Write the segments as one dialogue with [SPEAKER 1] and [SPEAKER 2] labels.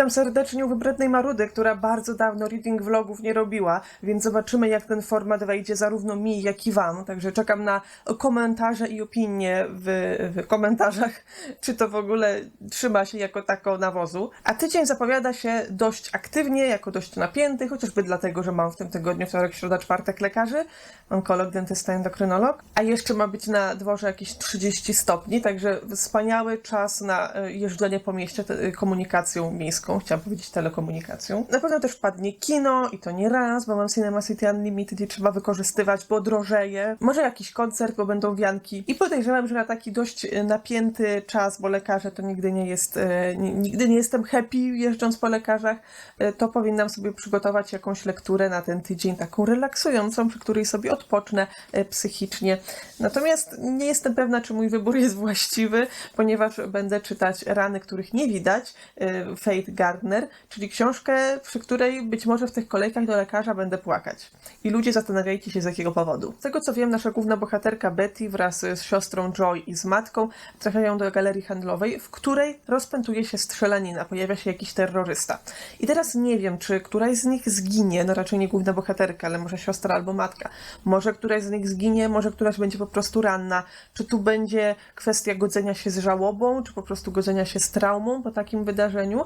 [SPEAKER 1] Witam serdecznie u wybrednej Marudy, która bardzo dawno reading vlogów nie robiła, więc zobaczymy jak ten format wejdzie zarówno mi, jak i wam. Także czekam na komentarze i opinie w, w komentarzach, czy to w ogóle trzyma się jako tako nawozu. A tydzień zapowiada się dość aktywnie, jako dość napięty, chociażby dlatego, że mam w tym tygodniu wtorek, środa, czwartek lekarzy, onkolog, dentysta, endokrynolog, a jeszcze ma być na dworze jakieś 30 stopni, także wspaniały czas na e, jeżdżenie po mieście te- komunikacją miejską, chciałam powiedzieć telekomunikacją. Na pewno też wpadnie kino i to nie raz, bo mam Cinema City Unlimited i trzeba wykorzystywać, bo drożeje. Może jakiś koncert, bo będą wianki. I podejrzewam, że na taki dość e, napięty czas, bo lekarze to nigdy nie jest, ni- nigdy nie jestem happy jeżdżąc po lekarzach, e, to powinnam sobie przygotować jakąś lekturę na ten tydzień, taką relaksującą, przy której sobie odpocznę psychicznie. Natomiast nie jestem pewna, czy mój wybór jest właściwy, ponieważ będę czytać Rany, których nie widać, e, Faith Gardner, czyli książkę, przy której być może w tych kolejkach do lekarza będę płakać. I ludzie zastanawiajcie się z jakiego powodu. Z tego co wiem, nasza główna bohaterka Betty wraz z siostrą Joy i z matką trafiają do galerii handlowej, w której rozpętuje się strzelanina, pojawia się jakiś terrorysta. I teraz nie wiem, czy któraś z nich zginie, no raczej nie główna bohaterka, ale może siostra albo matka. Może któraś z nich zginie, może któraś będzie po prostu ranna. Czy tu będzie kwestia godzenia się z żałobą, czy po prostu godzenia się z traumą po takim wydarzeniu?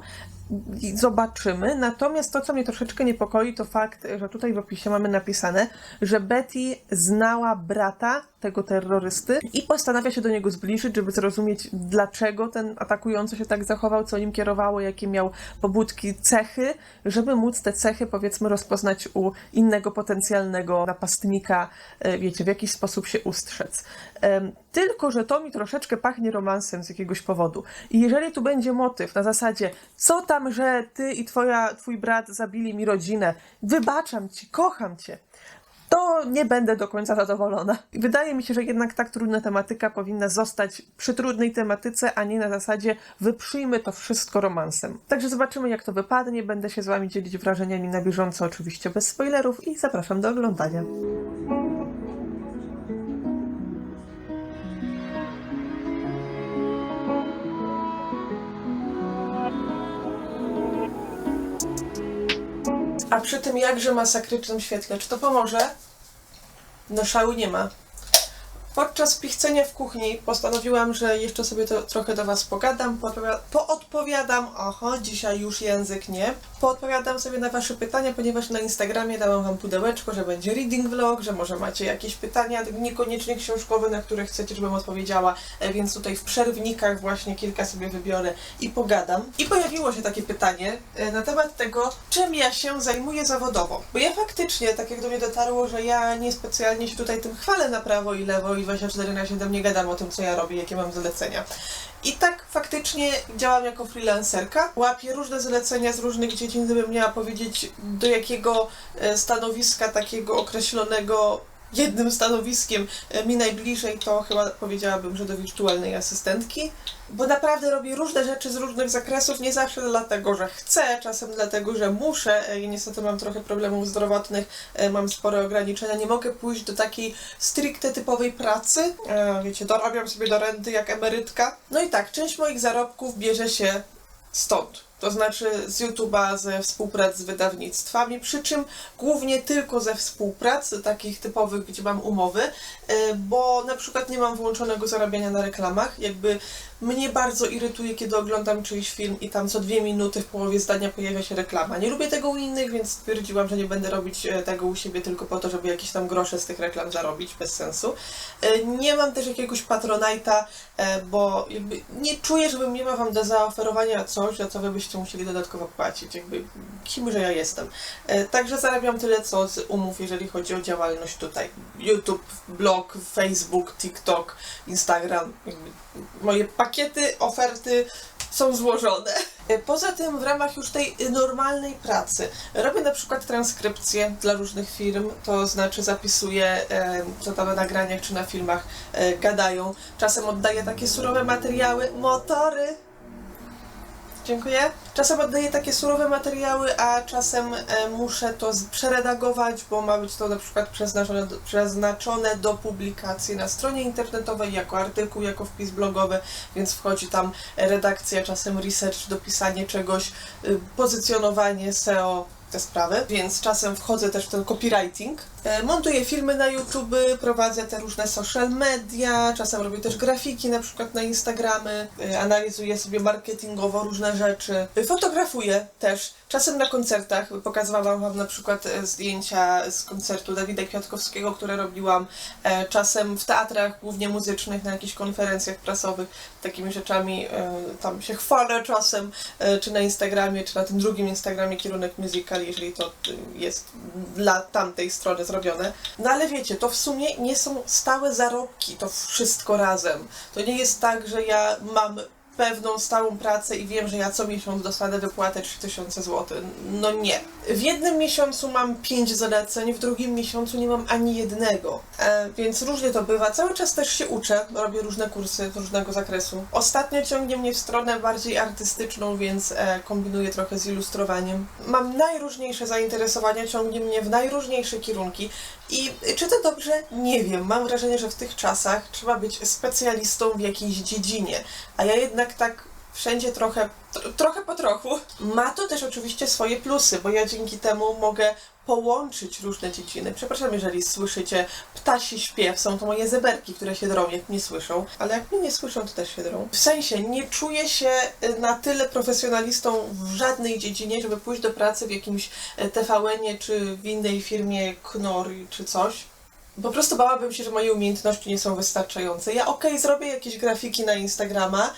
[SPEAKER 1] Zobaczymy. Natomiast to, co mnie troszeczkę niepokoi, to fakt, że tutaj w opisie mamy napisane, że Betty znała brata tego terrorysty i postanawia się do niego zbliżyć, żeby zrozumieć, dlaczego ten atakujący się tak zachował, co nim kierowało, jakie miał pobudki, cechy, żeby móc te cechy, powiedzmy, rozpoznać u innego potencjalnego napastnika, e, wiecie, w jakiś sposób się ustrzec. Tylko, że to mi troszeczkę pachnie romansem z jakiegoś powodu. I jeżeli tu będzie motyw na zasadzie, co tam, że ty i twoja, twój brat zabili mi rodzinę, wybaczam ci, kocham cię, to nie będę do końca zadowolona. I Wydaje mi się, że jednak tak trudna tematyka powinna zostać przy trudnej tematyce, a nie na zasadzie wyprzyjmy to wszystko romansem. Także zobaczymy, jak to wypadnie. Będę się z Wami dzielić wrażeniami na bieżąco, oczywiście bez spoilerów i zapraszam do oglądania. A przy tym jakże masakrycznym świetle, czy to pomoże? No szału nie ma. Podczas pichcenia w kuchni postanowiłam, że jeszcze sobie to trochę do Was pogadam, poodpowia- poodpowiadam, oho, dzisiaj już język nie, poodpowiadam sobie na Wasze pytania, ponieważ na Instagramie dałam Wam pudełeczko, że będzie reading vlog, że może macie jakieś pytania, niekoniecznie książkowe, na które chcecie, żebym odpowiedziała, e, więc tutaj w przerwnikach właśnie kilka sobie wybiorę i pogadam. I pojawiło się takie pytanie e, na temat tego, czym ja się zajmuję zawodowo. Bo ja faktycznie, tak jak do mnie dotarło, że ja niespecjalnie się tutaj tym chwalę na prawo i lewo i 24 na 7 nie gadam o tym, co ja robię, jakie mam zlecenia. I tak faktycznie działam jako freelancerka. Łapię różne zlecenia z różnych dziedzin, gdybym miała powiedzieć, do jakiego e, stanowiska takiego określonego jednym stanowiskiem e, mi najbliżej, to chyba powiedziałabym, że do wirtualnej asystentki. Bo naprawdę robię różne rzeczy z różnych zakresów, nie zawsze dlatego, że chcę, czasem dlatego, że muszę. E, I niestety mam trochę problemów zdrowotnych, e, mam spore ograniczenia. Nie mogę pójść do takiej stricte typowej pracy. E, Wiecie, dorabiam sobie do renty jak emerytka. No i tak, część moich zarobków bierze się stąd. To znaczy z YouTube'a, ze współprac z wydawnictwami, przy czym głównie tylko ze współprac, takich typowych, gdzie mam umowy, e, bo na przykład nie mam włączonego zarabiania na reklamach. Jakby mnie bardzo irytuje, kiedy oglądam czyjś film i tam co dwie minuty w połowie zdania pojawia się reklama. Nie lubię tego u innych, więc stwierdziłam, że nie będę robić e, tego u siebie tylko po to, żeby jakieś tam grosze z tych reklam zarobić, bez sensu. E, Nie mam też jakiegoś patronajta, e, bo nie czuję, żebym miała wam do zaoferowania coś, za co wy byście musieli dodatkowo płacić. Jakby kim, że ja jestem. Także zarabiam tyle, co z umów, jeżeli chodzi o działalność tutaj. YouTube, blog, Facebook, TikTok, Instagram. Jakby moje pakiety, oferty są złożone. E, Poza tym w ramach już tej normalnej pracy robię na przykład transkrypcje dla różnych firm, to znaczy zapisuję, e, co tam na nagraniach czy na filmach e, gadają. Czasem oddaję takie surowe materiały, motory. Dziękuję. Czasem oddaję takie surowe materiały, a czasem e, muszę to z- przeredagować, bo ma być to na przykład przeznaczone do, przeznaczone do publikacji na stronie internetowej, jako artykuł, jako wpis blogowy, więc wchodzi tam redakcja, czasem research, dopisanie czegoś, y, pozycjonowanie SEO, te sprawy, więc czasem wchodzę też w ten copywriting. E, Montuję filmy na YouTube, prowadzę te różne social media, czasem robię też grafiki, na przykład na Instagramy, e, analizuję sobie marketingowo różne rzeczy. E, Fotografuję też, czasem na koncertach. Pokazywałam Wam na przykład zdjęcia z koncertu Dawida Kwiatkowskiego, które robiłam, czasem w teatrach, głównie muzycznych, na jakichś konferencjach prasowych, takimi rzeczami tam się chwalę czasem, czy na Instagramie, czy na tym drugim Instagramie kierunek musical, jeżeli to jest dla tamtej strony zrobione. No ale wiecie, to w sumie nie są stałe zarobki, to wszystko razem. To nie jest tak, że ja mam pewną stałą pracę i wiem, że ja co miesiąc dostanę wypłatę 3000 zł. No nie. W jednym miesiącu mam 5 zaleceń, w drugim miesiącu nie mam ani jednego. E, więc różnie to bywa. Cały czas też się uczę, robię różne kursy z różnego zakresu. Ostatnio ciągnie mnie w stronę bardziej artystyczną, więc e, kombinuję trochę z ilustrowaniem. Mam najróżniejsze zainteresowania, ciągnie mnie w najróżniejsze kierunki. I czy to dobrze? Nie wiem. Mam wrażenie, że w tych czasach trzeba być specjalistą w jakiejś dziedzinie. A ja jednak tak wszędzie trochę, tro, trochę po trochu. Ma to też oczywiście swoje plusy, bo ja dzięki temu mogę połączyć różne dziedziny. Przepraszam, jeżeli słyszycie ptasi śpiew, są to moje zeberki, które się drą, jak mnie słyszą, ale jak mnie nie słyszą, to też się drą. W sensie, nie czuję się y, na tyle profesjonalistą w żadnej dziedzinie, żeby pójść do pracy w jakimś e, TVN-ie, czy w innej firmie Knor, czy coś. Po prostu bałabym się, że moje umiejętności nie są wystarczające. Ja okej, zrobię jakieś grafiki na Instagrama,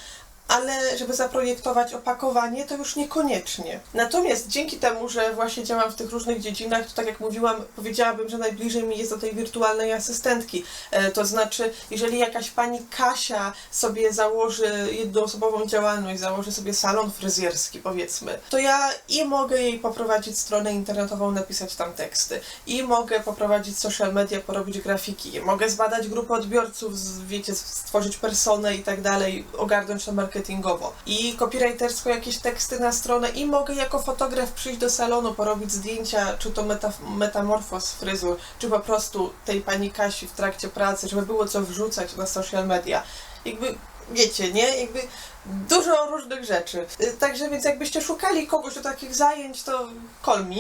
[SPEAKER 1] ale żeby zaprojektować opakowanie, to już niekoniecznie. Natomiast dzięki temu, że właśnie działam w tych różnych dziedzinach, to tak jak mówiłam, powiedziałabym, że najbliżej mi jest do tej wirtualnej asystentki. E, to znaczy, jeżeli jakaś pani Kasia sobie założy jednoosobową działalność, założy sobie salon fryzjerski, powiedzmy, to ja i mogę jej poprowadzić stronę internetową, napisać tam teksty, i mogę poprowadzić social media, porobić grafiki, mogę zbadać grupę odbiorców, wiecie, stworzyć personę i tak dalej, ogarnąć to marketingowo. I copywritersko jakieś teksty na stronę i mogę jako fotograf przyjść do salonu, porobić zdjęcia, czy to meta, metamorfoz fryzur, czy po prostu tej pani Kasi w trakcie pracy, żeby było co wrzucać na social media. Jakby, wiecie, nie? Jakby dużo różnych rzeczy. Y, Także więc jakbyście szukali kogoś do takich zajęć, to call me.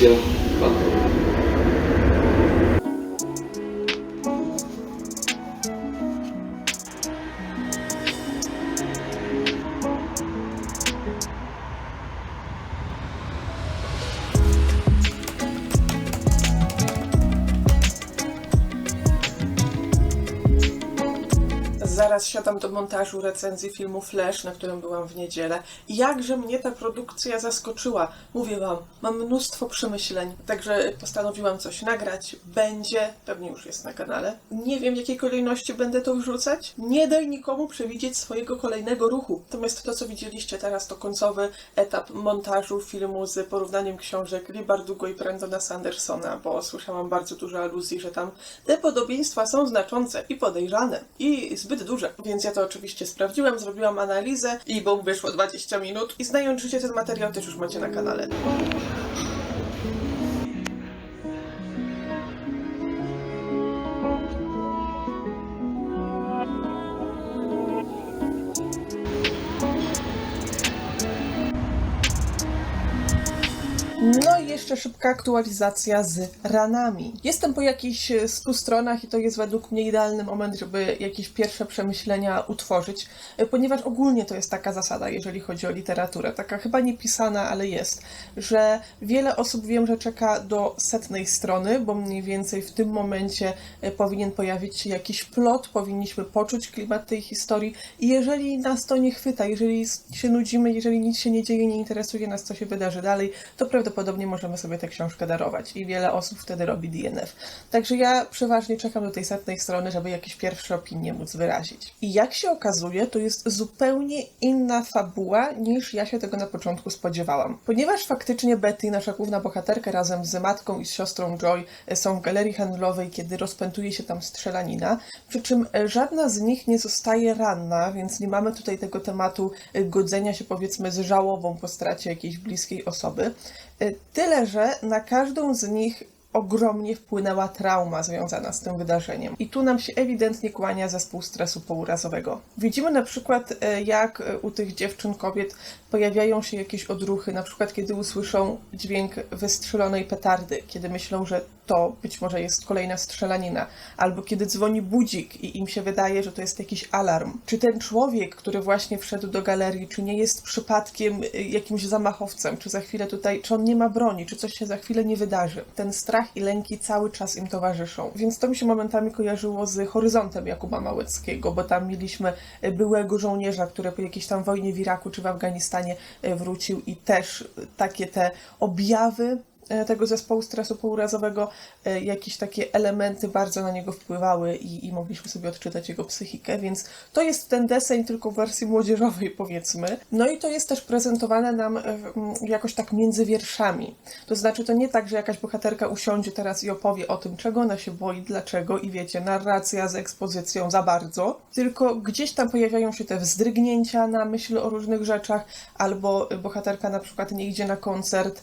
[SPEAKER 2] Opcja
[SPEAKER 1] Zaraz siadam do montażu recenzji filmu Flash, na którym byłam w niedzielę. I jakże mnie ta produkcja zaskoczyła. Mówię wam, mam mnóstwo przemyśleń, także postanowiłam coś nagrać. Będzie, pewnie już jest na kanale. Nie wiem, w jakiej kolejności będę to wrzucać. Nie daj nikomu przewidzieć swojego kolejnego ruchu. Natomiast to, co widzieliście teraz, to końcowy etap montażu filmu z porównaniem książek Lee Bardugo i Brendona Sandersona, bo słyszałam bardzo dużo aluzji, że tam te podobieństwa są znaczące i podejrzane i zbyt Więc ja to oczywiście sprawdziłam, zrobiłam analizę i bum, wyszło 20 minut. I znając życie, ten materiał też już macie na kanale. Jeszcze szybka aktualizacja z ranami. Jestem po jakichś e, 100 stronach i to jest według mnie idealny moment, żeby jakieś pierwsze przemyślenia utworzyć, e, ponieważ ogólnie to jest taka zasada, jeżeli chodzi o literaturę, taka chyba niepisana, ale jest, że wiele osób wiem, że czeka do setnej strony, bo mniej więcej w tym momencie e, powinien pojawić się jakiś plot, powinniśmy poczuć klimat tej historii i jeżeli nas to nie chwyta, jeżeli się nudzimy, jeżeli nic się nie dzieje, nie interesuje nas, co się wydarzy dalej, to prawdopodobnie możemy możemy sobie tę książkę darować i wiele osób wtedy robi DNF. Także ja przeważnie czekam do tej setnej strony, żeby jakieś pierwsze opinie móc wyrazić. I jak się okazuje, to jest zupełnie inna fabuła niż ja się tego na początku spodziewałam. Ponieważ faktycznie Betty, nasza główna bohaterka, razem z matką i z siostrą Joy e, są w galerii handlowej, kiedy rozpętuje się tam strzelanina, przy czym e, żadna z nich nie zostaje ranna, więc nie mamy tutaj tego tematu e, godzenia się powiedzmy z żałobą po stracie jakiejś bliskiej osoby. E, Tyle, że na każdą z nich ogromnie wpłynęła trauma związana z tym wydarzeniem. I tu nam się ewidentnie kłania zespół stresu pourazowego. Widzimy na przykład, e, jak u tych dziewczyn, kobiet pojawiają się jakieś odruchy, na przykład kiedy usłyszą dźwięk wystrzelonej petardy, kiedy myślą, że to być może jest kolejna strzelanina, albo kiedy dzwoni budzik i im się wydaje, że to jest jakiś alarm. Czy ten człowiek, który właśnie wszedł do galerii, czy nie jest przypadkiem y, jakimś zamachowcem, czy za chwilę tutaj, czy on nie ma broni, czy coś się za chwilę nie wydarzy. Ten strach i lęki cały czas im towarzyszą. Więc to mi się momentami kojarzyło z horyzontem Jakuba Małeckiego, bo tam mieliśmy y, byłego żołnierza, który po jakiejś tam wojnie w Iraku czy w Afganistanie y, wrócił i też takie te objawy tego zespołu stresu pourazowego, e, jakieś takie elementy bardzo na niego wpływały i, i mogliśmy sobie odczytać jego psychikę, więc to jest ten deseń tylko w wersji młodzieżowej powiedzmy. No i to jest też prezentowane nam e, jakoś tak między wierszami. To znaczy to nie tak, że jakaś bohaterka usiądzie teraz i opowie o tym, czego ona się boi, dlaczego i wiecie, narracja z ekspozycją za bardzo, tylko gdzieś tam pojawiają się te wzdrygnięcia na myśl o różnych rzeczach, albo bohaterka na przykład nie idzie na koncert,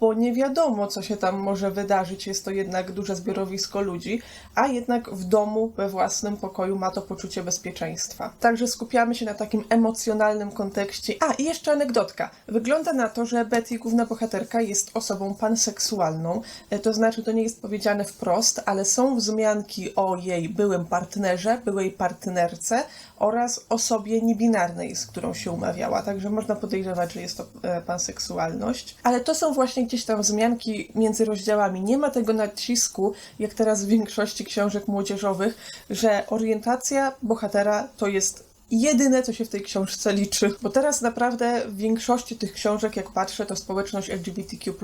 [SPEAKER 1] bo nie wiadomo, co się tam może wydarzyć. Jest to jednak duże zbiorowisko ludzi, a jednak w domu, we własnym pokoju ma to poczucie bezpieczeństwa. Także skupiamy się na takim emocjonalnym kontekście. A, i jeszcze anegdotka. Wygląda na to, że Betty, główna bohaterka, jest osobą panseksualną. E, To znaczy, to nie jest powiedziane wprost, ale są wzmianki o jej byłym partnerze, byłej partnerce oraz osobie niebinarnej, z którą się umawiała. Także można podejrzewać, że jest to e, panseksualność. Ale to są właśnie gdzieś tam wzmianki między rozdziałami. Nie ma tego nacisku, jak teraz w większości książek młodzieżowych, że orientacja bohatera to jest jedyne, co się w tej książce liczy. Bo teraz naprawdę w większości tych książek, jak patrzę, to społeczność LGBTQ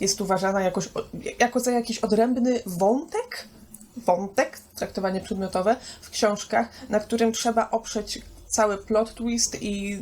[SPEAKER 1] jest uważana jakoś, jako za jakiś odrębny wątek, wątek, traktowanie przedmiotowe w książkach, na którym trzeba oprzeć cały plot twist i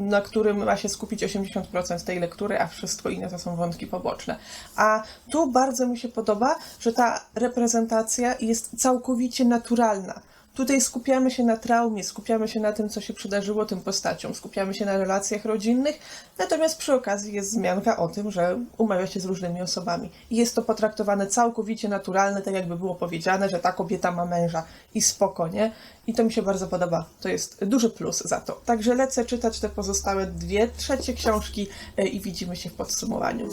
[SPEAKER 1] na którym ma się skupić 80% tej lektury, a wszystko inne to są wątki poboczne. A tu bardzo mi się podoba, że ta reprezentacja jest całkowicie naturalna. Tutaj skupiamy się na traumie, skupiamy się na tym, co się przydarzyło tym postaciom, skupiamy się na relacjach rodzinnych, natomiast przy okazji jest wzmianka o tym, że umawia się z różnymi osobami. I jest to potraktowane całkowicie naturalne, tak jakby było powiedziane, że ta kobieta ma męża i spokojnie. I to mi się bardzo podoba. To jest duży plus za to. Także lecę czytać te pozostałe dwie trzecie książki e, i widzimy się w podsumowaniu.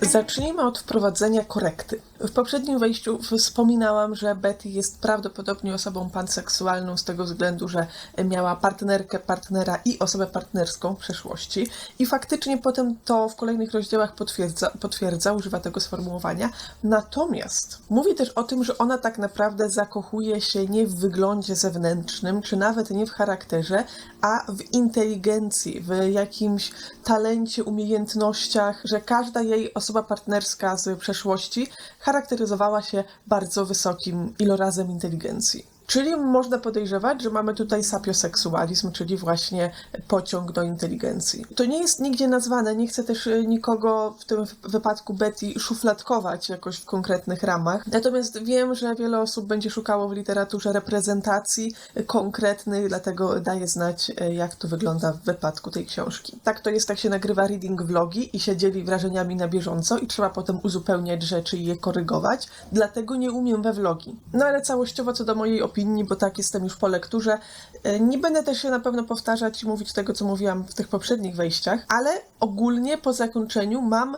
[SPEAKER 1] Zacznijmy od wprowadzenia korekty. W poprzednim wejściu wspominałam, że Betty jest prawdopodobnie osobą panseksualną z tego względu, że miała partnerkę, partnera i osobę partnerską w przeszłości. I faktycznie potem to w kolejnych rozdziałach potwierdza, potwierdza używa tego sformułowania. Natomiast mówi też o tym, że ona tak naprawdę zakochuje się nie w wyglądzie zewnętrznym, czy nawet nie w charakterze, a w inteligencji, w jakimś talencie, umiejętnościach, że każda jej osoba partnerska z przeszłości charakteryzowała się bardzo wysokim ilorazem inteligencji. Czyli można podejrzewać, że mamy tutaj sapioseksualizm, czyli właśnie pociąg do inteligencji. To nie jest nigdzie nazwane, nie chcę też y, nikogo w tym wypadku Betty szufladkować jakoś w konkretnych ramach. Natomiast wiem, że wiele osób będzie szukało w literaturze reprezentacji konkretnych, dlatego daję znać, y, jak to wygląda w wypadku tej książki. Tak to jest, tak się nagrywa reading vlogi i się dzieli wrażeniami na bieżąco i trzeba potem uzupełniać rzeczy i je korygować, dlatego nie umiem we vlogi. No ale całościowo co do mojej opinii, bo tak jestem już po lekturze, e, nie będę też się na pewno powtarzać i mówić tego, co mówiłam w tych poprzednich wejściach, ale ogólnie po zakończeniu mam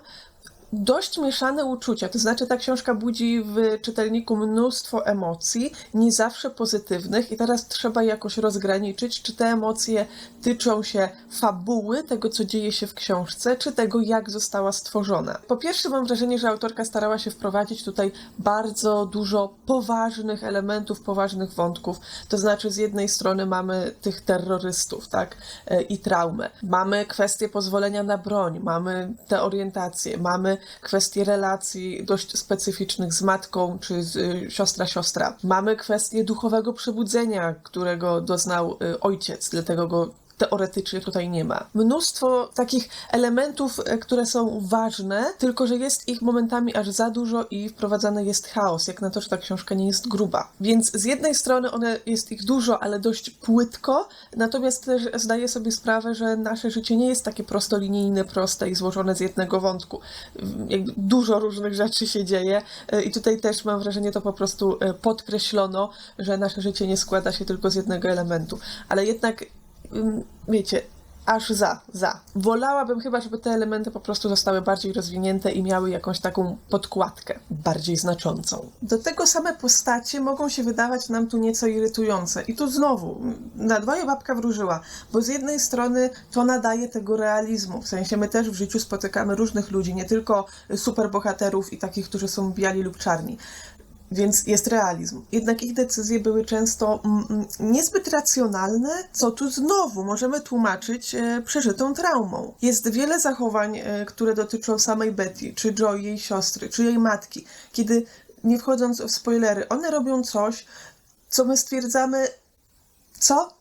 [SPEAKER 1] dość mieszane uczucia. To znaczy, ta książka budzi w czytelniku mnóstwo emocji, nie zawsze pozytywnych, i teraz trzeba jakoś rozgraniczyć, czy te emocje tyczą się fabuły, tego co dzieje się w książce, czy tego, jak została stworzona. Po pierwsze, mam wrażenie, że autorka starała się wprowadzić tutaj bardzo dużo poważnych elementów, poważnych wątków. To znaczy, z jednej strony mamy tych terrorystów, tak, e, i traumę. Mamy kwestię pozwolenia na broń, mamy te orientacje, mamy kwestię relacji dość specyficznych z matką czy z y, siostra-siostra. Mamy kwestię duchowego przebudzenia, którego doznał y, ojciec, dlatego go teoretycznie tutaj nie ma. Mnóstwo takich elementów, e, które są ważne, tylko że jest ich momentami aż za dużo i wprowadzany jest chaos, jak na to, że ta książka nie jest gruba. Więc z jednej strony one jest ich dużo, ale dość płytko, natomiast też zdaję sobie sprawę, że nasze życie nie jest takie prostolinijne, proste i złożone z jednego wątku. Dużo różnych rzeczy się dzieje e, i tutaj też mam wrażenie to po prostu e, podkreślono, że nasze życie nie składa się tylko z jednego elementu. Ale jednak wiecie, aż za, za. Wolałabym chyba, żeby te elementy po prostu zostały bardziej rozwinięte i miały jakąś taką podkładkę bardziej znaczącą. Do tego same postacie mogą się wydawać nam tu nieco irytujące. I tu znowu, na dwoje babka wróżyła, bo z jednej strony to nadaje tego realizmu, w sensie my też w życiu spotykamy różnych ludzi, nie tylko superbohaterów i takich, którzy są biali lub czarni. Więc jest realizm. Jednak ich decyzje były często mm, mm, niezbyt racjonalne, co tu znowu możemy tłumaczyć e, przeżytą traumą. Jest wiele zachowań, e, które dotyczą samej Betty, czy Joy, jej siostry, czy jej matki, kiedy, nie wchodząc w spoilery, one robią coś, co my stwierdzamy, co?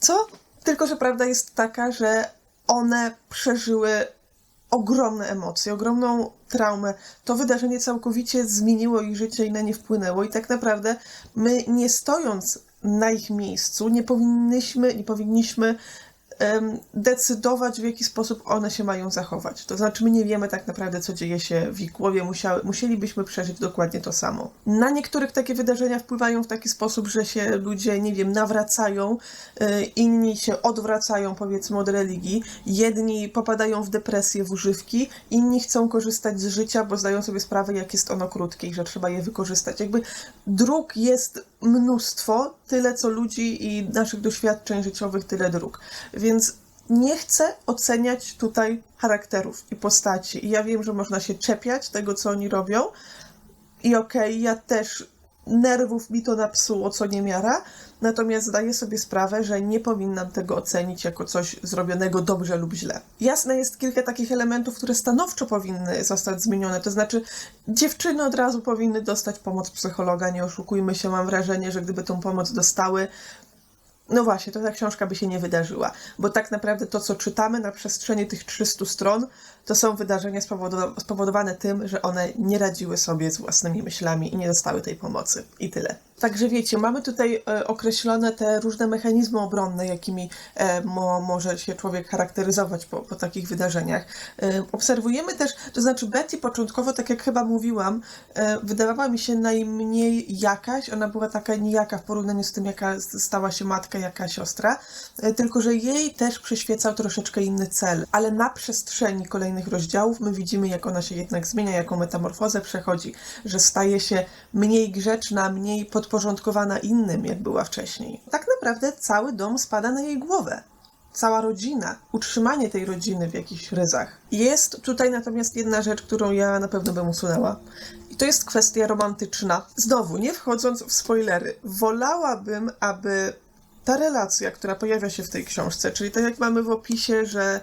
[SPEAKER 1] Co? Tylko, że prawda jest taka, że one przeżyły ogromne emocje, ogromną traumę. To wydarzenie całkowicie zmieniło ich życie i na nie wpłynęło. I tak naprawdę my, nie stojąc na ich miejscu, nie powinnyśmy, nie powinniśmy decydować, w jaki sposób one się mają zachować. To znaczy, my nie wiemy tak naprawdę, co dzieje się w ich głowie. Musiały, musielibyśmy przeżyć dokładnie to samo. Na niektórych takie wydarzenia wpływają w taki sposób, że się ludzie, nie wiem, nawracają, y, inni się odwracają, powiedzmy, od religii, jedni popadają w depresję, w używki, inni chcą korzystać z życia, bo zdają sobie sprawę, jak jest ono krótkie i że trzeba je wykorzystać. Jakby dróg jest mnóstwo, tyle co ludzi i naszych doświadczeń życiowych, tyle dróg. Więc nie chcę oceniać tutaj charakterów i postaci. I ja wiem, że można się czepiać tego, co oni robią. I okej, ja też nerwów mi to napsuło, co niemiara, natomiast zdaję sobie sprawę, że nie powinnam tego ocenić jako coś zrobionego dobrze lub źle. Jasne jest kilka takich elementów, które stanowczo powinny zostać zmienione, to znaczy dziewczyny od razu powinny dostać pomoc psychologa, nie oszukujmy się, mam wrażenie, że gdyby tą pomoc dostały, no właśnie, to ta książka by się nie wydarzyła, bo tak naprawdę to, co czytamy na przestrzeni tych 300 stron, to są wydarzenia spowodowa- spowodowane tym, że one nie radziły sobie z własnymi myślami i nie dostały tej pomocy. I tyle. Także wiecie, mamy tutaj e, określone te różne mechanizmy obronne, jakimi e, mo, może się człowiek charakteryzować po, po takich wydarzeniach. E, obserwujemy też, to znaczy Betty początkowo, tak jak chyba mówiłam, wydawała mi się najmniej jakaś, ona była taka nijaka w porównaniu z tym, jaka stała się matka, jaka siostra, tylko że jej też przyświecał troszeczkę inny cel, ale na przestrzeni kolejnych rozdziałów my widzimy, jak ona się jednak zmienia, jaką metamorfozę przechodzi, że staje się mniej grzeczna, mniej podporządkowana innym, jak była wcześniej. Tak naprawdę cały dom spada na jej głowę. Cała rodzina, utrzymanie tej rodziny w jakichś ryzach. Jest tutaj natomiast jedna rzecz, którą ja na pewno bym usunęła. I to jest kwestia romantyczna. Znowu, nie wchodząc w spoilery, wolałabym, aby ta relacja, która pojawia się w tej książce, czyli tak jak mamy w opisie, że.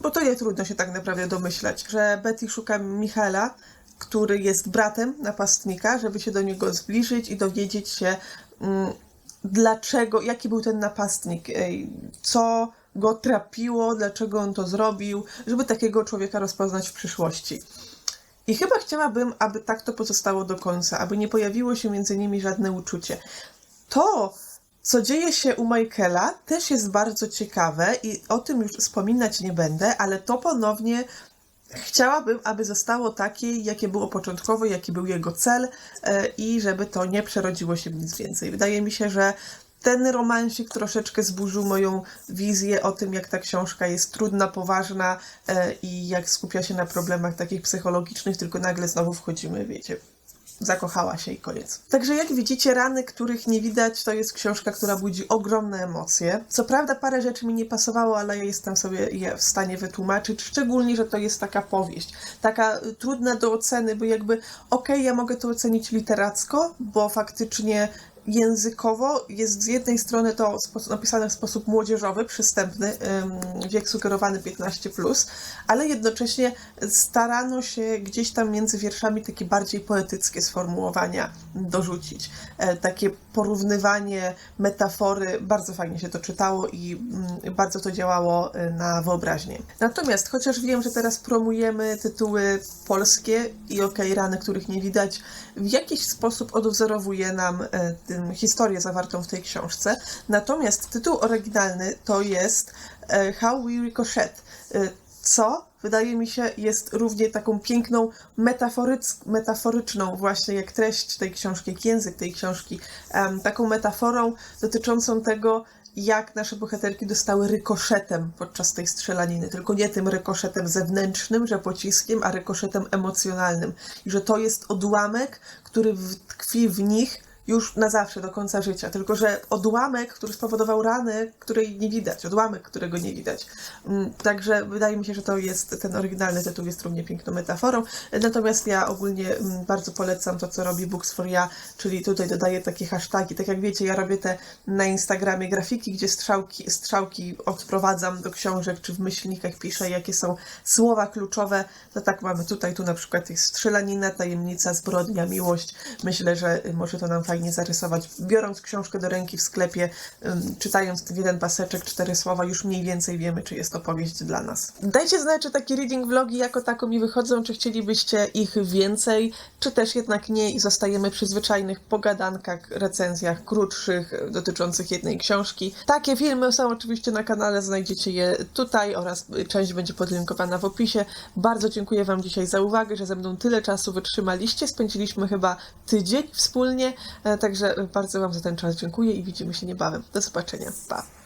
[SPEAKER 1] Bo to nie trudno się tak naprawdę domyślać, że Betty szuka Michaela, który jest bratem napastnika, żeby się do niego zbliżyć i dowiedzieć się, mm, dlaczego, jaki był ten napastnik, co go trapiło, dlaczego on to zrobił, żeby takiego człowieka rozpoznać w przyszłości. I chyba chciałabym, aby tak to pozostało do końca, aby nie pojawiło się między nimi żadne uczucie. To, co dzieje się u Michaela, też jest bardzo ciekawe i o tym już wspominać nie będę, ale to ponownie chciałabym, aby zostało takie, jakie było początkowo, jaki był jego cel e, i żeby to nie przerodziło się w nic więcej. Wydaje mi się, że ten romansik troszeczkę zburzył moją wizję o tym, jak ta książka jest trudna, poważna e, i jak skupia się na problemach takich psychologicznych, tylko nagle znowu wchodzimy, wiecie, zakochała się i koniec. Także jak widzicie, rany, których nie widać, to jest książka, która budzi ogromne emocje. Co prawda parę rzeczy mi nie pasowało, ale ja jestem sobie je w stanie wytłumaczyć, szczególnie, że to jest taka powieść. Taka y, trudna do oceny, bo jakby okej, ja mogę to ocenić literacko, bo faktycznie językowo jest z jednej strony to napisane w sposób młodzieżowy, przystępny, wiek sugerowany 15+, ale jednocześnie starano się gdzieś tam między wierszami takie bardziej poetyckie sformułowania dorzucić. E, takie porównywanie, metafory, bardzo fajnie się to czytało i mm, bardzo to działało e, na wyobraźnię. Natomiast, chociaż wiem, że teraz promujemy tytuły polskie i okej, rany, których nie widać, w jakiś sposób odwzorowuje nam tym, historię zawartą w tej książce. Natomiast tytuł oryginalny to jest e, How We Ricochet, co wydaje mi się jest równie taką piękną, metaforyc- metaforyczną właśnie jak treść tej książki, jak język tej książki, taką metaforą dotyczącą tego, jak nasze bohaterki dostały rykoszetem podczas tej strzelaniny. Tylko nie tym rykoszetem zewnętrznym, że pociskiem, a rykoszetem emocjonalnym. I że to jest odłamek, który tkwi w nich już na zawsze, do końca życia. Tylko, że odłamek, który spowodował ranę, której nie widać, odłamek, którego nie widać. Mm, Także wydaje mi się, że to jest, ten oryginalny tytuł jest równie piękną metaforą. Natomiast ja ogólnie mm, bardzo polecam to, co robi Books for Ja, czyli tutaj dodaję takie hasztagi. Tak jak wiecie, ja robię te na Instagramie grafiki, gdzie strzałki, strzałki odprowadzam do książek, czy w myślnikach piszę, jakie są słowa kluczowe. To tak mamy tutaj, tu na przykład jest strzelanina, tajemnica, zbrodnia, miłość. Myślę, że y, może to nam fajnie zarysować. Biorąc książkę do ręki w sklepie, czytając ten jeden paseczek, cztery słowa, już mniej więcej wiemy, czy jest to powieść dla nas. Dajcie znać, czy takie reading vlogi jako tako mi wychodzą, czy chcielibyście ich więcej, czy też jednak nie i zostajemy przy zwyczajnych pogadankach, recenzjach krótszych, y, dotyczących jednej książki. Takie filmy są oczywiście na kanale, znajdziecie je tutaj oraz y, część będzie podlinkowana w opisie. Bardzo dziękuję Wam dzisiaj za uwagę, że ze mną tyle czasu wytrzymaliście. Spędziliśmy chyba tydzień wspólnie, także bardzo Wam za ten czas dziękuję i widzimy się niebawem. Do zobaczenia. Pa!